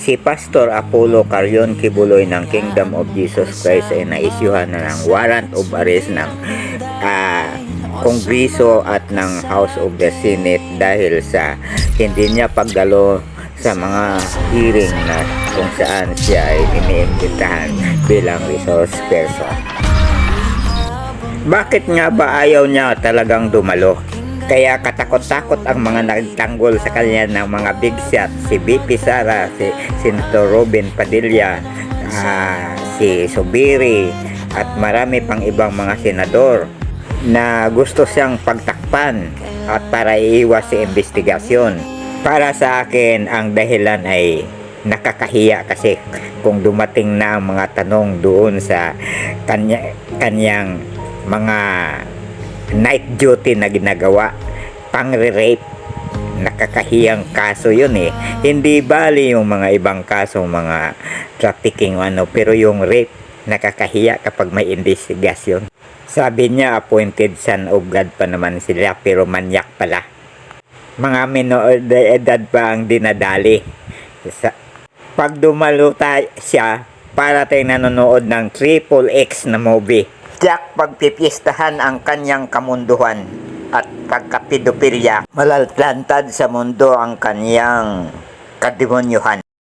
si Pastor Apollo Carion Kibuloy ng Kingdom of Jesus Christ ay naisyuhan na ng warrant of arrest ng Kongreso at ng House of the Senate dahil sa hindi niya pagdalo sa mga hearing na kung saan siya ay iniimbitahan bilang resource person. Bakit nga ba ayaw niya talagang dumalo? Kaya katakot-takot ang mga nagtanggol sa kanya ng mga big shot. Si BP Sara, si Senator Robin Padilla, ah, si Subiri, at marami pang ibang mga senador na gusto siyang pagtakpan at para iiwas sa investigasyon. Para sa akin, ang dahilan ay nakakahiya kasi kung dumating na ang mga tanong doon sa kanya, kanyang mga night duty na ginagawa. Pang-rape nakakahiyang kaso yun eh. Hindi bali yung mga ibang kaso mga trafficking ano pero yung rape nakakahiya kapag may investigasyon. Sabi niya appointed son of God pa naman sila pero manyak pala. Mga minor de edad pa ang dinadali. Sa, pag dumalo siya para tayong nanonood ng Triple X na movie Jack pagpipistahan ang kanyang kamunduhan at pagkapidopilya malalantad sa mundo ang kanyang kademonyuhan